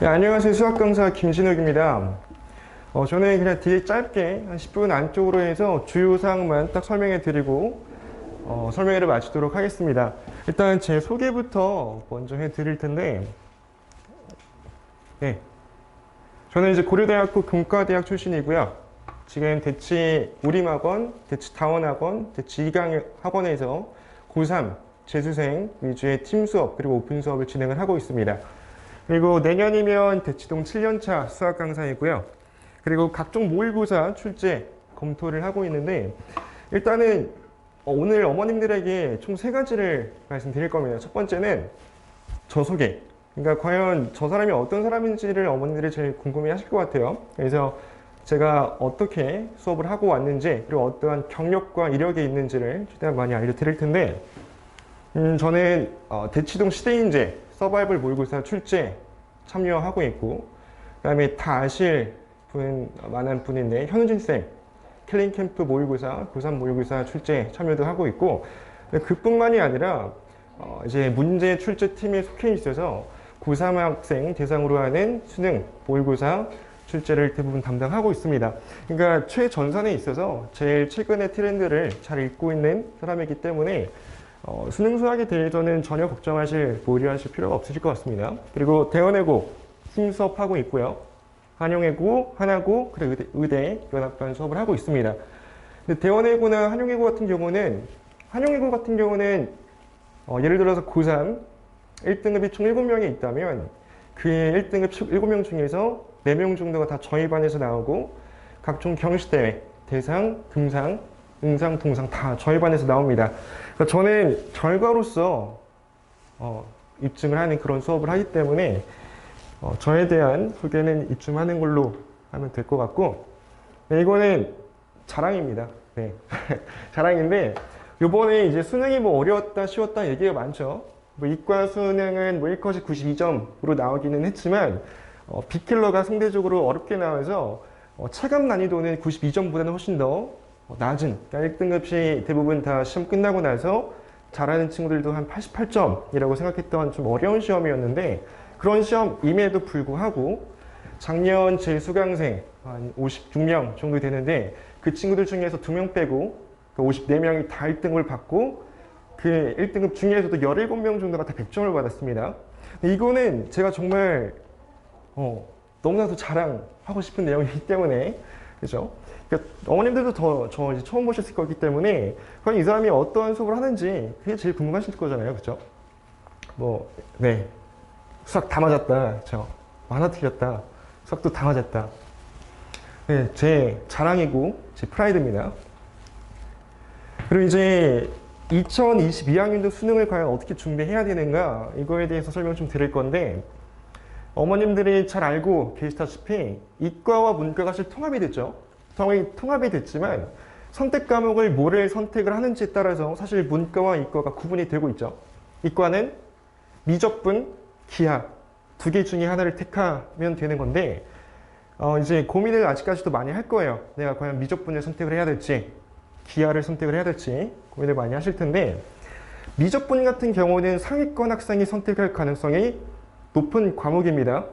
네, 안녕하세요. 수학 강사 김진욱입니다. 어, 저는 그냥 되게 짧게 한 10분 안쪽으로 해서 주요 사항만 딱 설명해 드리고 어, 설명회를 마치도록 하겠습니다. 일단 제 소개부터 먼저 해 드릴 텐데 네. 저는 이제 고려대학교 공과대학 출신이고요. 지금 대치 우림학원, 대치 다원학원, 대치 이강 학원에서 고3 재수생 위주의 팀 수업 그리고 오픈 수업을 진행을 하고 있습니다. 그리고 내년이면 대치동 7년차 수학 강사이고요. 그리고 각종 모의고사 출제 검토를 하고 있는데 일단은 어, 오늘 어머님들에게 총 세 가지를 말씀드릴 겁니다. 첫 번째는 저 소개. 그러니까 과연 저 사람이 어떤 사람인지를 어머님들이 제일 궁금해 하실 것 같아요. 그래서 제가 어떻게 수업을 하고 왔는지 그리고 어떠한 경력과 이력이 있는지를 최대한 많이 알려드릴 텐데 음, 저는 어, 대치동 시대인재 서바이벌 모의고사 출제 참여하고 있고 그 다음에 다 아실 분 많은 분인데 현우진 쌤 킬링 캠프 모의고사 고3 모의고사 출제 참여도 하고 있고 그뿐만이 아니라 어, 이제 문제 출제 팀에 속해 있어서 고3 학생 대상으로 하는 수능 모의고사 출제를 대부분 담당하고 있습니다. 그러니까 최전선에 있어서 제일 최근의 트렌드를 잘 읽고 있는 사람이기 때문에 어, 수능 수학에 대해서는 전혀 걱정하실, 보류하실 필요가 없으실 것 같습니다. 그리고 대원외고 팀 수업하고 있고요. 한영외고, 하나고, 그리고 의대, 의대 연합반 수업을 하고 있습니다. 근데 대원외고나 한영외고 같은 경우는 한영외고 같은 경우는 어, 예를 들어서 고3 1등급이 총 7명이 있다면 그 1등급 7명 중에서 4명 정도가 다 저희 반에서 나오고 각종 경시대회, 대상, 금상, 응상, 동상 다 저희 반에서 나옵니다. 그러니까 저는 결과로서 어, 입증을 하는 그런 수업을 하기 때문에 어, 저에 대한 소개는 이쯤 하는 걸로 하면 될 것 같고 네, 이거는 자랑입니다. 네. 자랑인데 요번에 이제 수능이 뭐 어려웠다 쉬웠다 얘기가 많죠. 뭐 이과 수능은 뭐 1컷이 92점으로 나오기는 했지만 어, 빅킬러가 상대적으로 어렵게 나와서 어, 체감 난이도는 92점보다는 훨씬 더 어, 낮은 그러니까 1등급이 대부분 다 시험 끝나고 나서 잘하는 친구들도 한 88점이라고 생각했던 좀 어려운 시험이었는데 그런 시험임에도 불구하고 작년 제 수강생 한 56명 정도 되는데 그 친구들 중에서 2명 빼고 그 54명이 다 1등을 받고 그 1등급 중에서도 17명 정도가 다 100점을 받았습니다. 이거는 제가 정말 어, 너무나도 자랑하고 싶은 내용이기 때문에 그죠? 그러니까 어머님들도 더, 저 이제 처음 보셨을 거기 때문에 과연 이 사람이 어떤 수업을 하는지 그게 제일 궁금하실 거잖아요, 그죠? 뭐, 네. 수학 다 맞았다, 그죠? 뭐 하나 틀렸다. 수학도 다 맞았다. 네, 제 자랑이고, 제 프라이드입니다. 그리고 이제 2022학년도 수능을 과연 어떻게 준비해야 되는가, 이거에 대해서 설명 좀 드릴 건데, 어머님들이 잘 알고 계시다시피 이과와 문과가 사실 통합이 됐죠. 통합이, 통합이 됐지만 선택 과목을 뭐를 선택을 하는지에 따라서 사실 문과와 이과가 구분이 되고 있죠. 이과는 미적분, 기하 두 개 중에 하나를 택하면 되는 건데 어, 이제 고민을 아직까지도 많이 할 거예요. 내가 과연 미적분을 선택을 해야 될지 기하를 선택을 해야 될지 고민을 많이 하실 텐데 미적분 같은 경우는 상위권 학생이 선택할 가능성이 높은 과목입니다.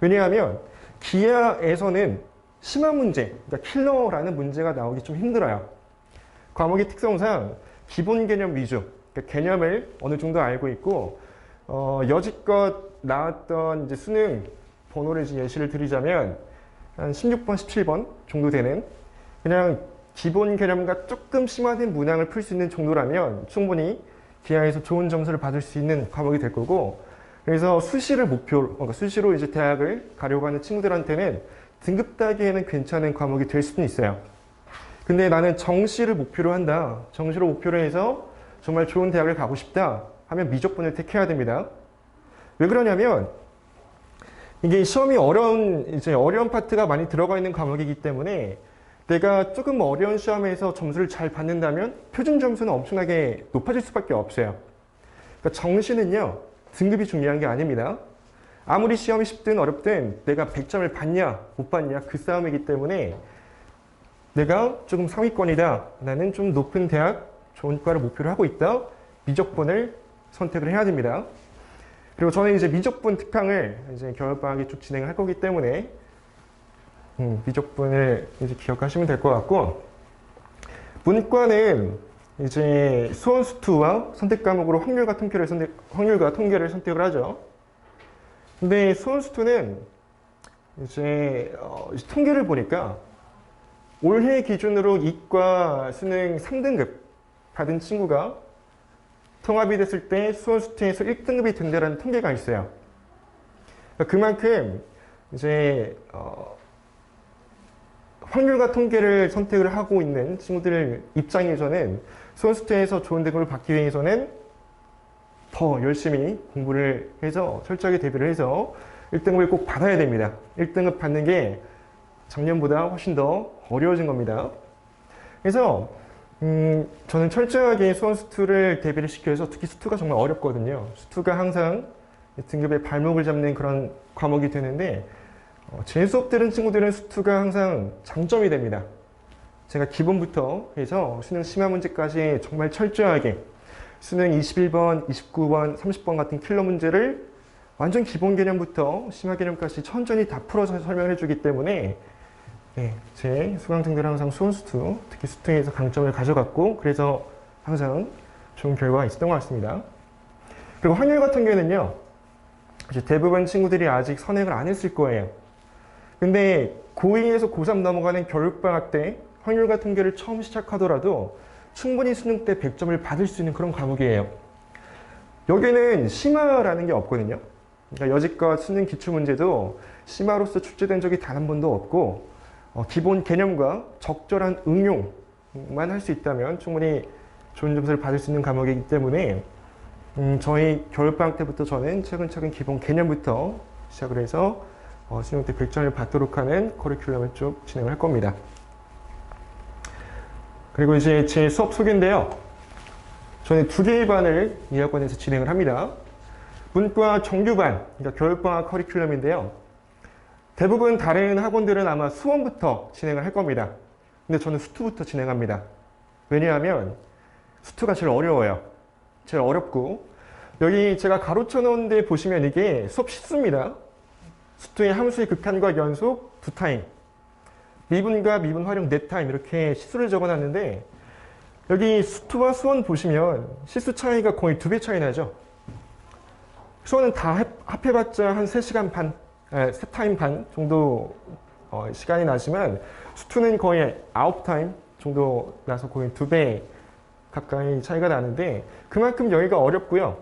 왜냐하면 기하에서는 심한 문제, 그러니까 킬러라는 문제가 나오기 좀 힘들어요. 과목의 특성상 기본 개념 위주, 그러니까 개념을 어느 정도 알고 있고 어, 여지껏 나왔던 이제 수능 번호를 예시를 드리자면 한 16번, 17번 정도 되는 그냥 기본 개념과 조금 심화된 문항을 풀 수 있는 정도라면 충분히 기하에서 좋은 점수를 받을 수 있는 과목이 될 거고 그래서 수시를 목표로, 그러니까 수시로 이제 대학을 가려고 하는 친구들한테는 등급 따기에는 괜찮은 과목이 될 수는 있어요. 근데 나는 정시를 목표로 한다. 정시로 목표로 해서 정말 좋은 대학을 가고 싶다 하면 미적분을 택해야 됩니다. 왜 그러냐면 이게 시험이 어려운 이제 어려운 파트가 많이 들어가 있는 과목이기 때문에 내가 조금 어려운 시험에서 점수를 잘 받는다면 표준 점수는 엄청나게 높아질 수밖에 없어요. 그러니까 정시는요 등급이 중요한 게 아닙니다. 아무리 시험이 쉽든 어렵든 내가 100점을 받냐 못 받냐 그 싸움이기 때문에 내가 조금 상위권이다. 나는 좀 높은 대학 좋은 과를 목표로 하고 있다. 미적분을 선택을 해야 됩니다. 그리고 저는 이제 미적분 특강을 이제 겨울방학에 쭉 진행을 할 거기 때문에 음, 미적분을 이제 기억하시면 될 것 같고 문과는 이제 수원 수투와 선택 과목으로 확률과 통계를 선택 확률과 통계를 선택을 하죠. 근데 수원 수투는 이제 어, 통계를 보니까 올해 기준으로 이과 수능 3등급 받은 친구가 통합이 됐을 때 수원 수투에서 1등급이 된다라는 통계가 있어요. 그러니까 그만큼 이제 어, 확률과 통계를 선택을 하고 있는 친구들 입장에서는 수원 수투에서 좋은 등급을 받기 위해서는 더 열심히 공부를 해서 철저하게 대비를 해서 1등급을 꼭 받아야 됩니다. 1등급 받는 게 작년보다 훨씬 더 어려워진 겁니다. 그래서 음, 저는 철저하게 수원 수투를 대비를 시켜서 특히 수투가 정말 어렵거든요. 수투가 항상 등급의 발목을 잡는 그런 과목이 되는데 어, 제 수업 들은 친구들은 수투가 항상 장점이 됩니다. 제가 기본부터 해서 수능 심화 문제까지 정말 철저하게 수능 21번, 29번, 30번 같은 킬러 문제를 완전 기본 개념부터 심화 개념까지 천천히 다 풀어서 설명해 주기 때문에 네, 제 수강생들은 항상 수원 수투, 특히 수투에서 강점을 가져갔고 그래서 항상 좋은 결과가 있었던 것 같습니다. 그리고 확률 같은 경우는요. 이제 대부분 친구들이 아직 선행을 안 했을 거예요. 근데 고2에서 고3 넘어가는 교육방학 때 확률 같은 경우를 처음 시작하더라도 충분히 수능 때 100점을 받을 수 있는 그런 과목이에요. 여기는 심화라는 게 없거든요. 그러니까 여지껏 수능 기출문제도 심화로서 출제된 적이 단 한 번도 없고 어, 기본 개념과 적절한 응용만 할 수 있다면 충분히 좋은 점수를 받을 수 있는 과목이기 때문에 음, 저희 겨울방학 때부터 저는 차근차근 기본 개념부터 시작을 해서 어, 수능 때 100점을 받도록 하는 커리큘럼을 쭉 진행을 할 겁니다. 그리고 이제 제 수업 소개인데요. 저는 두 개의 반을 이 학원에서 진행을 합니다. 문과 정규반, 그러니까 겨울방학 커리큘럼인데요. 대부분 다른 학원들은 아마 수원부터 진행을 할 겁니다. 근데 저는 수투부터 진행합니다. 왜냐하면 수투가 제일 어려워요. 제일 어렵고 여기 제가 가로쳐 놓은 데 보시면 이게 수업 시수입니다. 수투의 함수의 극한과 연속 두 타임, 미분과 미분 활용 네 타임 이렇게 시수를 적어놨는데 여기 수투와 수원 보시면 시수 차이가 거의 두 배 차이 나죠. 수원은 다 합- 합해봤자 한 3시간 반, 에, 3타임 반 정도 어, 시간이 나지만 수투는 거의 9타임 정도 나서 거의 두 배 가까이 차이가 나는데 그만큼 여기가 어렵고요.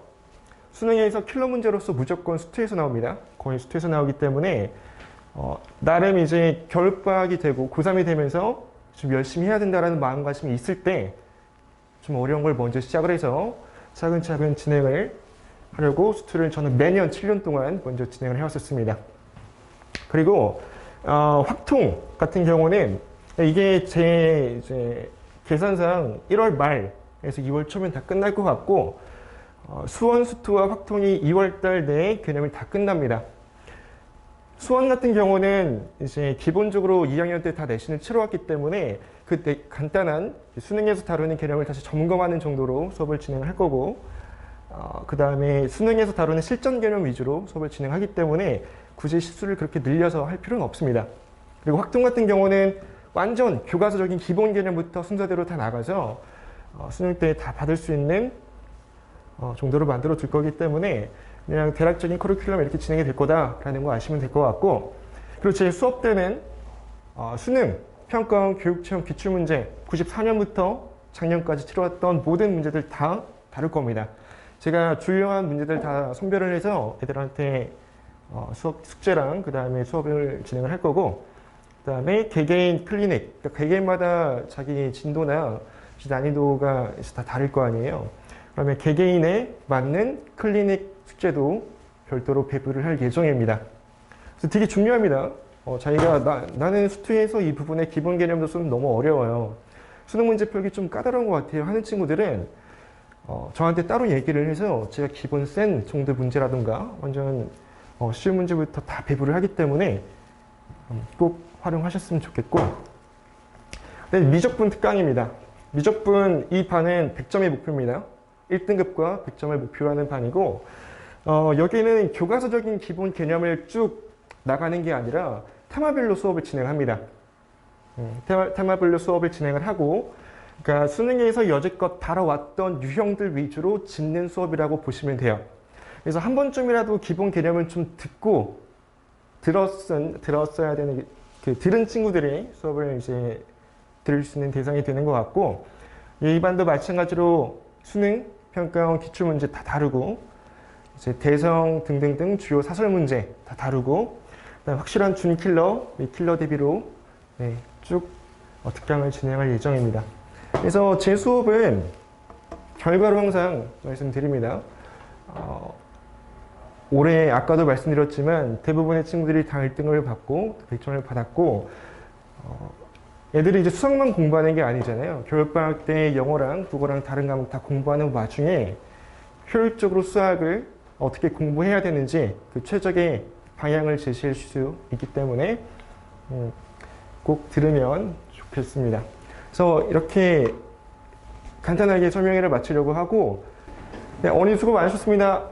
수능에서 킬러 문제로서 무조건 수투에서 나옵니다. 거의 수투에서 나오기 때문에 어, 나름 이제 겨울방학이 되고 고3이 되면서 좀 열심히 해야 된다라는 마음가짐이 있을 때 좀 어려운 걸 먼저 시작을 해서 차근차근 진행을 하려고 수투를 저는 매년 7년 동안 먼저 진행을 해왔었습니다. 그리고 어, 확통 같은 경우는 이게 제 이제 계산상 1월 말에서 2월 초면 다 끝날 것 같고 어, 수원 수투와 확통이 2월 달 내에 개념이 다 끝납니다. 수원 같은 경우는 이제 기본적으로 2학년 때 다 내신을 치러왔기 때문에 그때 간단한 수능에서 다루는 개념을 다시 점검하는 정도로 수업을 진행을 할 거고 어, 그 다음에 수능에서 다루는 실전 개념 위주로 수업을 진행하기 때문에 굳이 실수를 그렇게 늘려서 할 필요는 없습니다. 그리고 확통 같은 경우는 완전 교과서적인 기본 개념부터 순서대로 다 나가서 어, 수능 때 다 받을 수 있는 어, 정도로 만들어 둘 거기 때문에 그냥 대략적인 커리큘럼 이렇게 진행이 될 거다라는 거 아시면 될 것 같고 그리고 제 수업 때는 어, 수능, 평가원, 교육체험, 기출문제 94년부터 작년까지 치러왔던 모든 문제들 다 다룰 겁니다. 제가 주요한 문제들 다 선별을 해서 애들한테 어, 수업 숙제랑 그 다음에 수업을 진행을 할 거고 그 다음에 개개인 클리닉 그러니까 개개인마다 자기 진도나 난이도가 다 다를 거 아니에요. 그러면 개개인에 맞는 클리닉 숙제도 별도로 배부를 할 예정입니다. 그래서 되게 중요합니다. 어, 자기가 나, 나는 수투에서 이 부분의 기본 개념도 좀 너무 어려워요. 수능 문제 풀기 좀 까다로운 것 같아요 하는 친구들은 어, 저한테 따로 얘기를 해서 제가 기본 센 정도 문제라든가 완전 어, 쉬운 문제부터 다 배부를 하기 때문에 음, 꼭 활용하셨으면 좋겠고 네, 미적분 특강입니다. 미적분 이 반은 100점의 목표입니다. 1등급과 100점을 목표로 하는 반이고 어, 여기는 교과서적인 기본 개념을 쭉 나가는 게 아니라 테마별로 수업을 진행합니다. 음, 테마, 테마별로 수업을 진행을 하고 그러니까 수능에서 여지껏 다뤄왔던 유형들 위주로 짚는 수업이라고 보시면 돼요. 그래서 한 번쯤이라도 기본 개념을 좀 듣고 들었은, 들었어야 되는 그 들은 친구들이 수업을 이제 들을 수 있는 대상이 되는 것 같고 일반도 마찬가지로 수능, 평가원, 기출문제 다 다루고 이제 대성 등등등 주요 사설 문제 다 다루고 그다음 확실한 준킬러, 이 킬러 대비로 네, 쭉 어, 특강을 진행할 예정입니다. 그래서 제 수업은 결과로 항상 말씀드립니다. 어, 올해 아까도 말씀드렸지만 대부분의 친구들이 다 1등을 받고 100점을 받았고 어, 애들이 이제 수학만 공부하는 게 아니잖아요. 겨울방학 때 영어랑 국어랑 다른 과목 다 공부하는 와중에 효율적으로 수학을 어떻게 공부해야 되는지 그 최적의 방향을 제시할 수 있기 때문에 음, 꼭 들으면 좋겠습니다. 그래서 이렇게 간단하게 설명회를 마치려고 하고 네, 어머니 수고 많으셨습니다.